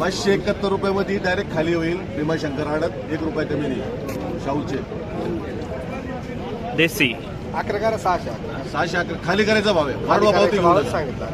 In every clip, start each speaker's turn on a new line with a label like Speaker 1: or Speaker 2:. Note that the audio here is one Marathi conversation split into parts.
Speaker 1: पाचशे एकाहत्तर रुपयामध्ये डायरेक्ट खाली होईल भीमाशंकर आडत एक रुपया कमी नाही. शाहूचे.
Speaker 2: देसी.
Speaker 3: अकरा करा सहाशे अकरा.
Speaker 1: सहाशे अकरा. खाली करायचा भाव आहे. वाढवा भाव.
Speaker 3: सांगितला.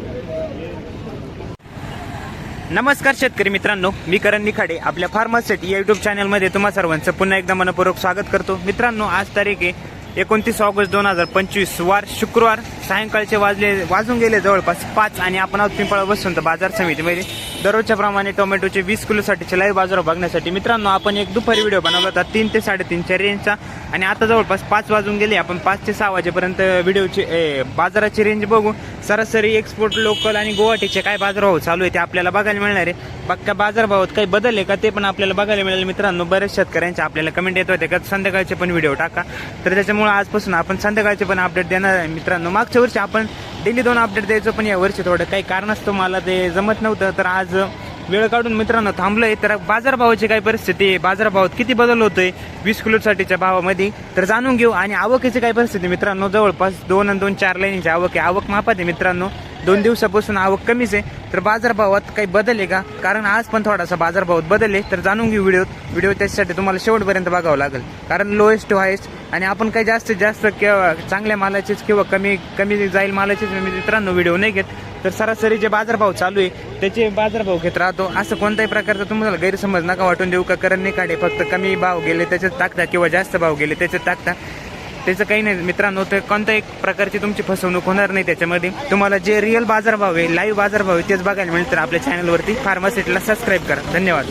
Speaker 2: नमस्कार शेतकरी मित्रांनो. मी करण निखाडे. आपल्या फार्मासेट या युट्यूब चॅनलमध्ये तुम्हा सर्वांचं पुन्हा एकदा मनपूर्वक स्वागत करतो. मित्रांनो आज तारीख आहे. एकोणतीस ऑगस्ट दोन हजार पंचवीस. वार शुक्रवार. सायंकाळचे वाजले वाजून गेले जवळपास पाच आणि आपण आहोत पिंपळा बसून तर बाजार समितीमध्ये. दररोजच्या प्रमाणे टोमॅटोचे वीस किलोसाठीचे लाईव्ह बाजार बघण्यासाठी मित्रांनो आपण एक दुपारी व्हिडिओ बनवला होता तीन ते साडेतीनच्या रेंजचा आणि आता जवळपास पाच वाजून गेले आपण पाच ते सहा वाजेपर्यंत व्हिडिओची ए, बाजाराची रेंज बघू. सरासरी एक्सपोर्ट लोकल आणि गुवाहाटीचे काय बाजारभाव चालू आहे ते आपल्याला बघायला मिळणार आहे. पक्का बाजारभावात काही बदल आहे का ते पण आपल्याला बघायला मिळेल मित्रांनो. बऱ्याच शेतकऱ्यांचे आपल्याला कमेंट येत होते का संध्याकाळचे पण व्हिडिओ टाका. तर त्याच्यामुळे आजपासून आपण संध्याकाळचे पण अपडेट देणार आहे मित्रांनो. मागच्या वर्षी आपण डेली दोन अपडेट द्यायचो पण या वर्षी थोडं काही कारणास्तव मला ते जमत नव्हतं. तर आज वेळ काढून मित्रांनो थांबलोय. तर बाजारभावाची काय परिस्थिती आहे? बाजारभावात किती बदल होतोय? वीस किलोसाठीच्या भावामध्ये. तर जाणून घेऊ. आणि आवकीची काय परिस्थिती मित्रांनो? जवळपास दोन आणि दोन चार लाईनीची आवक आहे. आवक मापात आहे मित्रांनो. दोन दिवसापासून आवक कमीच आहे. तर बाजारभावात काही बदल आहे का? कारण आज पण थोडासा बाजारभावात बदल आहे. तर जाणून घेऊ व्हिडिओ. व्हिडिओ त्याच्यासाठी तुम्हाला शेवटपर्यंत बघावं लागेल. कारण लोएस्ट टू हायस्ट आणि आपण काही जास्तीत जास्त किंवा चांगल्या मालाचेच किंवा कमी कमी जाईल मालाचेच मी मित्रांनो व्हिडिओ नाही घेत. तर सरासरी जे बाजारभाव चालू आहे त्याचे बाजारभाव घेत राहतो. असं कोणत्याही प्रकारचा तुम्हाला गैरसमज नका वाटून देऊ का? कारण नाही काढे. फक्त कमी भाव गेले त्याच्यात टाकता किंवा जास्त भाव गेले त्याच्यात टाकता. त्याचं काही नाही मित्रांनो ते कोणत्याही प्रकारची तुमची फसवणूक होणार नाही त्याच्यामध्ये. तुम्हाला जे रिअल बाजारभाव आहे लाईव्ह बाजारभाव आहे तेच बघायला मिळतं आपल्या चॅनलवरती फार्मासिटीला सबस्क्राईब करा. धन्यवाद.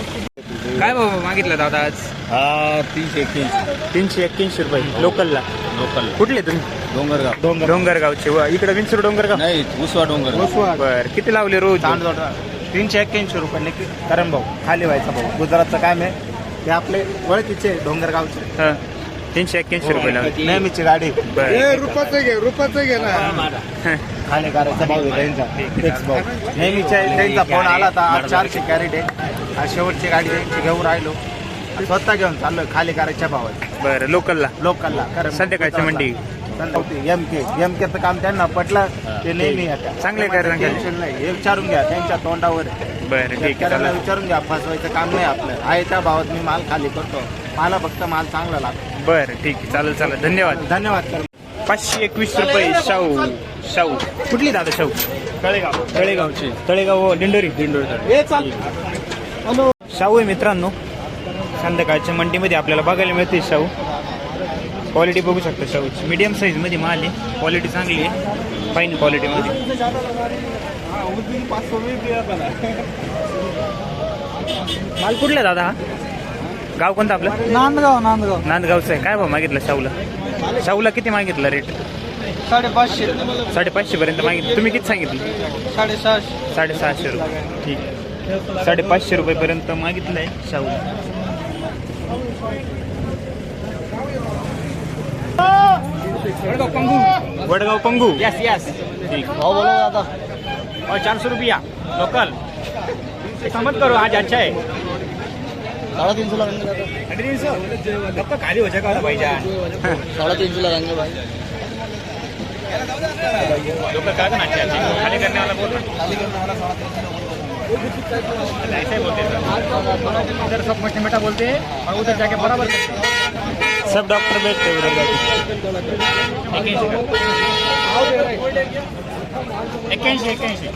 Speaker 2: काय भाव मागितलं दादा आज?
Speaker 1: हा तीनशे एक्क्याऐंशी.
Speaker 2: तीनशे एक्क्याऐंशी रुपये लोकलला
Speaker 1: लोकल
Speaker 2: कुठले तुम्ही?
Speaker 1: डोंगरगाव.
Speaker 2: डोंगरगावचे. व इकडे विंचूर डोंगरगाव?
Speaker 1: नाही उसवा डोंगर
Speaker 2: बर किती लावले रोज?
Speaker 3: तीनशे एक्क्याऐंशी रुपये नक्की करण भाऊ खाली व्हायचा भाऊ. गुजरातचं काम आहे ते आपले ओळखीचे डोंगरगावचे.
Speaker 2: हा. तीनशे एक्क्याऐंशी रुपये लावले.
Speaker 3: नेहमीची गाडी.
Speaker 2: बरं.
Speaker 3: रुपयाचं घे रुपयाचं घे ना. खाली करायचा भाऊ आहे त्यांचा. फिक्स भाऊ. नेहमीच्या त्यांचा फोन आला होता. आज चारशे कॅरेट आहे. आज शेवटची गाडी त्यांची घेऊन राहिलो. स्वतः घेऊन चाललोय खाली करायच्या भावात.
Speaker 2: बरं लोकलला?
Speaker 3: लोकलला कारण
Speaker 2: संध्याकाळची मंडी.
Speaker 3: एम के एम केचं काम त्यांना पटलं ते नेहमी.
Speaker 2: चांगले कारण.
Speaker 3: टेन्शन नाही. हे विचारून घ्या त्यांच्या तोंडावर आहे.
Speaker 2: बरं ठीक आहे
Speaker 3: शेतकऱ्याला
Speaker 2: चालेल.
Speaker 3: विचारून घ्या फसवायचं काम नाही आपलं. आहे त्या भावात मी माल खाली करतो. मला फक्त माल चांगला लागतो.
Speaker 2: बरं ठीक आहे चालेल चालेल. धन्यवाद.
Speaker 3: धन्यवाद सर.
Speaker 2: पाचशे एकवीस रुपये शाहू शाहू. कुठली दादा शाहू? तळेगाव. तळेगावचे. तळेगाव व दिंडोरी. दिंडोरी
Speaker 3: हे चाल.
Speaker 2: शाहू आहे मित्रांनो. संध्याकाळच्या मंडीमध्ये आपल्याला बघायला मिळते शाहू. क्वालिटी बघू शकता शाहूची मीडियम साईजमध्ये माल आहे. क्वालिटी चांगली आहे. फाईन क्वालिटीमध्ये माल कुठला दादा हा? गाव कोणतं आपलं?
Speaker 3: नांदगाव नांदगाव.
Speaker 2: नांदगावचं आहे. काय भाव मागितलं शाहूला? शाहूला किती मागितलं रेट
Speaker 3: साडेपाचशे.
Speaker 2: साडेपाचशे पर्यंत मागितलं. तुम्ही किती सांगितलं?
Speaker 3: साडेसहाशे.
Speaker 2: साडेसहाशे रुपये. ठीक. आहे साडेपाचशे रुपयेपर्यंत मागितलं आहे शाहूला. वडगाव पंगू.
Speaker 4: यस यस
Speaker 2: ठीक.
Speaker 3: भाऊ बोला दादा.
Speaker 4: और चार सौ रुपया. लोकल. ऐसा मत करो आज अच्छा है
Speaker 3: साढ़े तीन सौ लगाएंगे दादा.
Speaker 4: साढ़े तीन सौ कब तक खाली हो जाएगा भाई जान
Speaker 3: साढ़े तीन सौ लगाएंगे भाई.
Speaker 4: लोकल का अच्छा है खाली करने वाला बोल रहा ऐसे बोलते हैं इधर सब मोटा बोलते हैं और उधर जाके। बराबर
Speaker 2: सब डॉक्टर भेटते उधर
Speaker 4: एक्क्याऐंशी एक्क्याऐंशी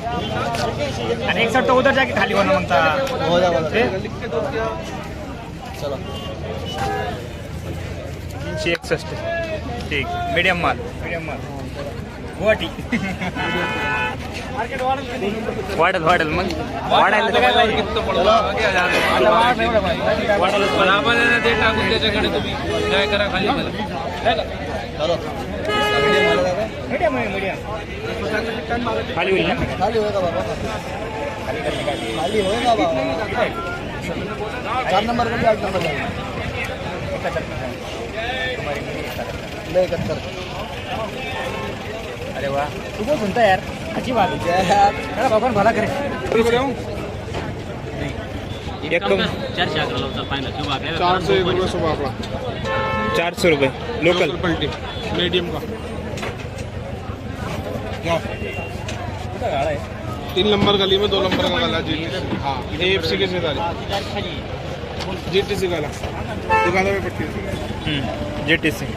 Speaker 4: आणि एक तो उधर जाके खाली होणं म्हणता।
Speaker 3: हो
Speaker 2: चलो। तीनशे एकसष्ट। ठीक मीडियम माल।
Speaker 4: मीडियम माल। गुवाहाटी. मार्केट
Speaker 2: वाढल वाढल मग. वाढायला तर काय पाहिजे?
Speaker 4: मीडियम आहे मीडियम
Speaker 2: खाली होईल ना?
Speaker 3: खाली होएगा बाबा खाली होएगा बाबा चार नंबर का भी आठ नंबर जाएगा इकहत्तर
Speaker 4: अरे वाह तू बहुत सुनता है यार? अच्छी बात है
Speaker 3: यार
Speaker 4: भगवान भला करे.
Speaker 5: चारशे
Speaker 6: एक रुपये सुबह आपला.
Speaker 2: चारशे रुपये. लोकल
Speaker 6: पलटी. मीडियम का. तीन नंबर गली में दो नंबर का गला जी हाँ. ये एफ़ सी के सेदारी जी टी सी गला. दुकानों में पट्टी
Speaker 2: जे टी सी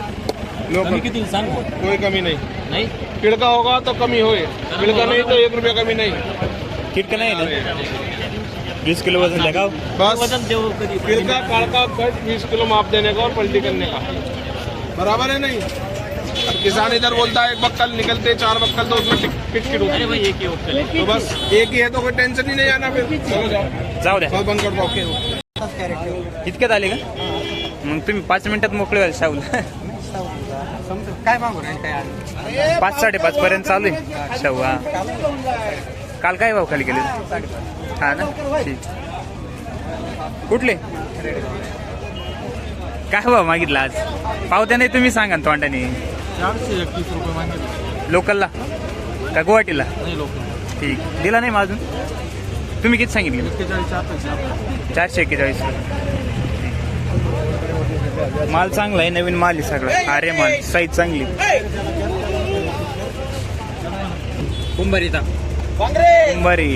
Speaker 6: लोकल
Speaker 5: किती सांग.
Speaker 6: कोई कमी नहीं.
Speaker 5: नाही?
Speaker 6: किड़का होगा तो कमी होए किड़का नहीं तो एक रुपया कमी नहीं।
Speaker 2: किटका नाही ना? वीस किलो वज़न लगाव
Speaker 6: बस
Speaker 5: वज़न
Speaker 6: किड़का काड़का कट बीस किलो माप देने का और पलटी करने का। बराबर है नहीं? किसान इधर बोलता है एक बक्कल निकलते चार बक्कल तो उसमें पिट की
Speaker 5: अरे
Speaker 6: डूबी
Speaker 5: भाई एक ही
Speaker 6: तो बस एक ही है तो कोई टेंशन ही नहीं आना फिर। चलो जाओ। बस बंद कर दो।
Speaker 2: इतक्यात आले का? मग तुम्ही पाच मिनिटात मोकळे व्हाल शाहूल.
Speaker 3: काय मागू राहील काय
Speaker 2: पाच साडेपाच पर्यंत चालू आहे. शाहू हा काल काय भाव खाली गेले हा ना? ठीक. कुठले? काय भाव मागितला आज? पावत्या नाही तुम्ही सांगा ना तोंडाने.
Speaker 3: चारशे एकतीस रुपये मागितले.
Speaker 2: लोकलला? का गुवाहाटीला?
Speaker 3: नाही लोक
Speaker 2: ठीक. दिला नाही मग अजून? तुम्ही किती सांगितले?
Speaker 3: एक्केचाळीस
Speaker 2: चारशे एक्केचाळीस. माल चांगला आहे नवीन माल आहे सगळं. अरे माल साईज चांगली.
Speaker 5: कुंभारीचा
Speaker 2: बरी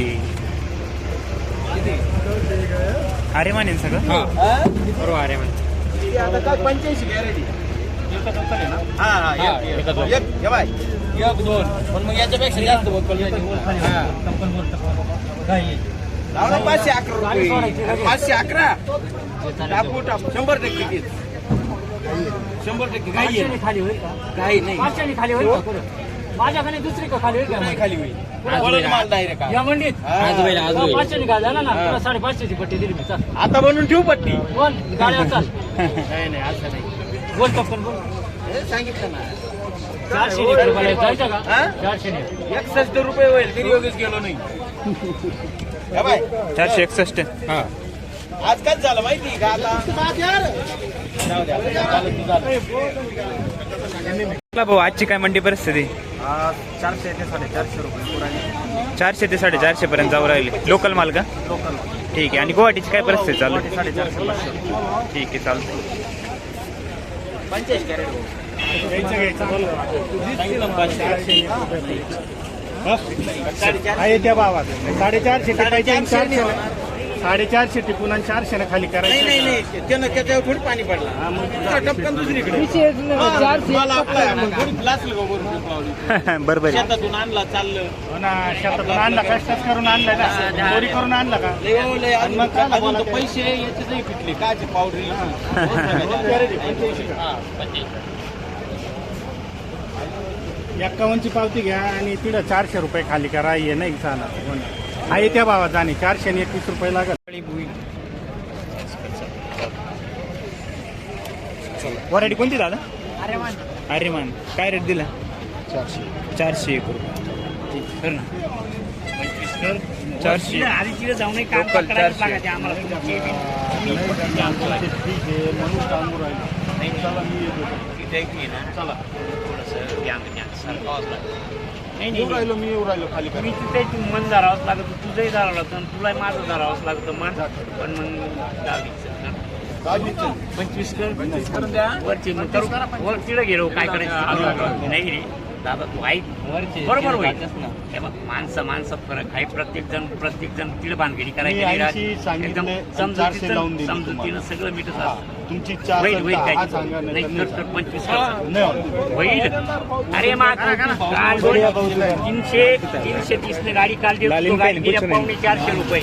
Speaker 2: अरे मानेन सगळं?
Speaker 5: बरोबर अरे म्हण
Speaker 3: पंच्याऐंशी गॅरंटी हा हा एक एक. हे बाय.
Speaker 5: एक दोन. पण मग याच्यापेक्षा जास्त
Speaker 3: लावला पाचशे अकरा पाचशे अकरा? टाकू टाकू. शंभर टक्के घेत शंभर टक्के काही आहे.
Speaker 4: खाली होईल का?
Speaker 3: काही नाही.
Speaker 4: पाचशेने खाली होईल का माझ्याकडे दुसरी का खाली होईल का
Speaker 3: नाही खाली होईल. वळण माल डायरेक्ट
Speaker 4: या मंडीत?
Speaker 5: आज होईल आज होईल.
Speaker 4: पाचशेने काय झालं ना तुला साडेपाचशेची पट्टी दिली मी. चल.
Speaker 3: आता बनवून ठेवू पट्टी?
Speaker 4: बोल गाड्या चाल.
Speaker 3: नाही नाही असं नाही.
Speaker 4: बोल टपकन बोल.
Speaker 3: हे सांगितलं ना.
Speaker 4: चारशे जायचं का?
Speaker 3: हा?
Speaker 4: चारशे
Speaker 3: एकसष्ट रुपये होईल तरी योगेश गेलो नाही. हे बाय.
Speaker 2: चारशे एकसष्ट.
Speaker 3: आज काय झालं माहिती का आता?
Speaker 2: भाऊ आजची काय मंडी परिस्थिती?
Speaker 3: चारशे ते साडेचारशे रुपये
Speaker 2: चारशे ते साडेचारशे पर्यंत जाऊ राहिले. लोकल माल का?
Speaker 3: लोकल
Speaker 2: ठीक आहे. आणि गुवाहाटीची काय परिस्थिती चालू ठीक आहे चालतं
Speaker 7: साडेचारशे. साडेचारशे टिपून आणि चारशे खाली
Speaker 3: नाही
Speaker 7: करायचे
Speaker 3: नाही. नाही त्यानं त्याच्यावर थोडी पाणी पडला. टपकन दुसरीकडे. हा, मला आपला आहे. मग थोडी लाचलं का वरून टिप लावली.
Speaker 2: बरोबर आहे.
Speaker 3: शेतातून आणला चाललं.
Speaker 7: हो ना शेतातून आणला कष्टच करून आणला ना. चोरी करून आणला का?
Speaker 3: लय हो, लय.
Speaker 7: आणि
Speaker 3: अजून
Speaker 7: मग काय
Speaker 3: अजून तर
Speaker 7: बोलायचं?
Speaker 3: पैसे याचे फिटले. काचे पावडरी
Speaker 7: एक्कावन्नची पावती घ्या आणि तिथं चारशे रुपये खाली करा. ये नाही चालणार आहे त्या भावात जाणे चारशे आणि एकवीस रुपये लागत
Speaker 2: वरायटी कोणती दादा? अरे मान काय रेट दिला? चारशे चारशे. एक रुपये चारशे. चारशे
Speaker 7: येऊ राहिलो मी येऊ राहिलो खाली
Speaker 4: मी तिथे मन धरावंच लागत तुझंही धरावं लागतं आणि तुलाही माझं धरावंच लागतं मन. पण मग पंचवीस कर. पंचवीस करून द्या. वरची मग करू. वर तिकडे गेलो काय करायचं? नाही रे. दादा तू ऐक बरोबर होईल. हे बघ माणसं माणसं फरक आहे. प्रत्येक जण प्रत्येक जण तिळ बांधगिरी करायची
Speaker 7: मी
Speaker 4: नाही राहत.
Speaker 7: 80 सांगितले,
Speaker 4: एकदम
Speaker 7: चारशे लावून
Speaker 4: समजुतीनं सगळं मिटत असतं.
Speaker 7: तुमची
Speaker 4: होईल होईल काय
Speaker 7: नाही तर.
Speaker 4: पंचवीस. होईल. अरे मा काल दोन- तीनशे तीनशे तीस ने गाडी काल देत होतो. गाडी गेल्या पावणे चारशे रुपये.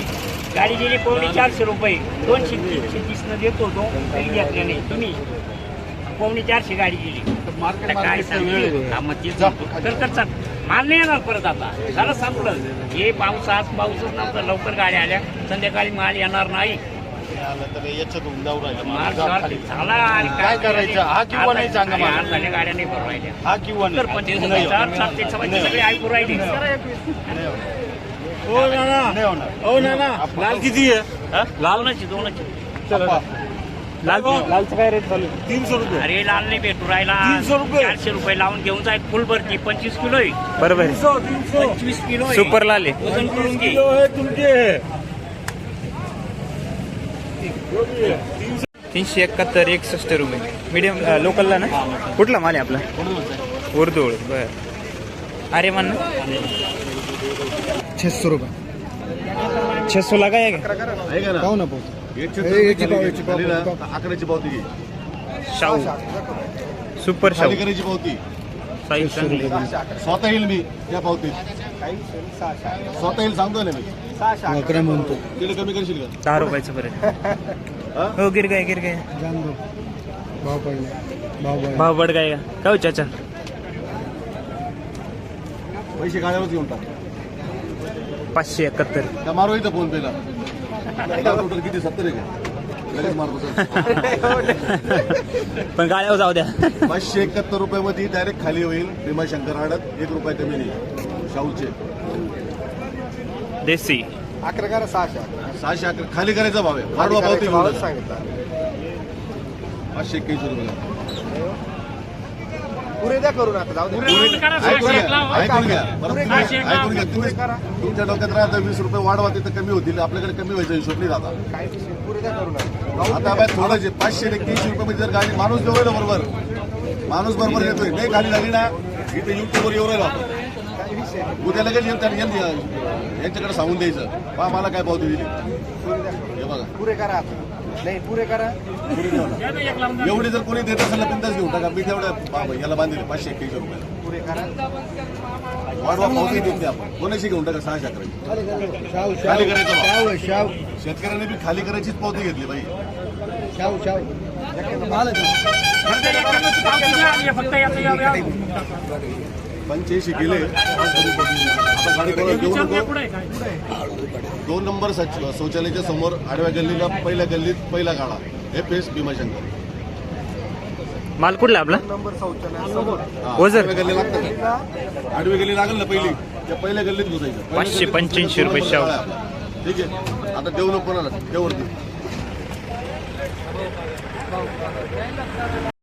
Speaker 4: गाडी गेली पावणे चारशे रुपये. दोनशे तीनशे तीस न देत होतो तरी घेतले नाही. तुम्ही पावणे चारशे गाडी गेली. आता काय? हा, मग तेच कर चाल. माल नाही येणार परत आता. झालं संपलं. हे पाऊस आज पाऊसच नव्हता. लवकर गाड्या आल्या. संध्याकाळी माल येणार नाही.
Speaker 7: तर जाऊ
Speaker 4: माल. झाला आणि
Speaker 7: काय करायचं? हा किंवा नाही सांगा मला.
Speaker 4: आज झाल्या गाड्या नाही राहिल्या.
Speaker 7: हा किंवा
Speaker 4: तर. सात ते सव्वाचे सगळे ऐकू राहिले.
Speaker 7: हो नाना. नाही होणार. हो नाना. लाल किती आहे?
Speaker 4: लालनाची दोनाची
Speaker 2: लाल लालचं काय रेट चालू आहे?
Speaker 7: तीनशे रुपये.
Speaker 4: अरे लाल नाही भेटू राहिला.
Speaker 7: 300 रुपये.
Speaker 4: चारशे रुपये लावून घेऊन जाय फुल भरती पंचवीस किलो आहे.
Speaker 2: बरोबर आहे.
Speaker 4: पंचवीस किलो आहे.
Speaker 2: सुपर लाल आहे.
Speaker 4: वजन करून घे.
Speaker 7: आहे तुमचे
Speaker 2: तीनशे एकाहत्तर एकसष्ट रुपये. मीडियम लोकलला ना? कुठला माल आहे आपला? उर्दूळ बर. अरे मान
Speaker 3: छेसशे रुपये.
Speaker 2: सौ लगाएगा
Speaker 1: आहे का? ना?
Speaker 3: हे.
Speaker 1: अकराची पावती घे.
Speaker 2: शाहू. सुपर शाहू.
Speaker 1: करायची पावती.
Speaker 2: साईज चांगली
Speaker 1: स्वतः येईल मी त्या पावतीत. स्वतः येईल सांगतो ना मी.
Speaker 3: अकरा म्हणतो
Speaker 1: तिला कमी करशील का?
Speaker 2: दहा रुपयाचं बरं.
Speaker 1: हा?
Speaker 2: गिर गए गिर गए
Speaker 3: जान दो भाव पडला भाव
Speaker 2: बढ़ गएगा का हो चाचा.
Speaker 1: पैसे गाड्यावरच घेऊन टाक.
Speaker 2: पाचशे एकाहत्तर.
Speaker 1: मारू इथं फोन पेला. टोटल किती? सत्तर आहे. का लगेच मारतो सर.
Speaker 2: पण गाड्यावर जाऊ द्या.
Speaker 1: पाचशे एकाहत्तर रुपयामध्ये डायरेक्ट खाली होईल भीमाशंकर आडत एक रुपया कमी नाही. शाहूचे.
Speaker 2: देसी.
Speaker 3: अकरा करा सहाशे.
Speaker 1: सहाशे अकरा. खाली करायचा भाव आहे. वाढवा.
Speaker 3: सांगितलं.
Speaker 1: पाचशे एक्क्याऐंशी रुपये.
Speaker 3: पुरे द्या जाऊ दे.
Speaker 1: ऐकून घ्या तुम्ही- तुमच्या डोक्यात राहता वीस रुपये वाढवा तिथं कमी होतील आपल्याकडे कमी व्हायचा हिशोब नाही राहता.
Speaker 3: काय पुरे द्या करून
Speaker 1: आता. बाय थोडं पाचशे एक्क्याऐंशी रुपये मध्ये जर गाडी माणूस देऊ राहिला बरोबर. माणूस बरोबर येतोय. नाही खाली झाली ना इथे युट्यूबवर येऊ राहिला आपण. उद्या लगेच येईल त्याने यांनी यांच्याकडे सांगून द्यायचं. पहा मला काय पावती दिली हे बघा.
Speaker 3: पुरे करा आता. नाही पुरे करा.
Speaker 1: घेऊ. एवढे जर कोणी देत असेल बिंदास घेऊन टाका. मी तेवढ्या बा- याला बांधले पाचशे एक्क्याऐंशी रुपये
Speaker 3: पुरे करा.
Speaker 1: वाढवा पावती देत आपण. कोणाशी घेऊन टाका? सहाशे अकरा
Speaker 3: शाहू
Speaker 1: खाली करायचं शेतकऱ्यांनी बी खाली करायचीच पावती घेतली बाई.
Speaker 3: शाहू शाहू.
Speaker 4: फक्त याचं या- या-
Speaker 1: पंच्याऐंशी गेले आता गाडी कोणाला देऊ नको दोन नंबर सच- शौचालयाच्या समोर आडव्या गल्लीला पहिल्या गल्लीत पहिला गाडा. हे फेस भीमाशंकर.
Speaker 2: माल कुठला आपला
Speaker 3: नंबर शौचालय समोर.
Speaker 1: हा. आडव्या गल्ली लागतं का? आडवी गल्ली लागेल ना पहिली? त्या पहिल्या गल्लीत घुसायचं. पहिल्या
Speaker 2: पाचशे
Speaker 1: गल्लीत
Speaker 2: पंच्याऐंशी रुपये.
Speaker 1: ठीक आहे. आता देऊ नको कोणाला? देवरती.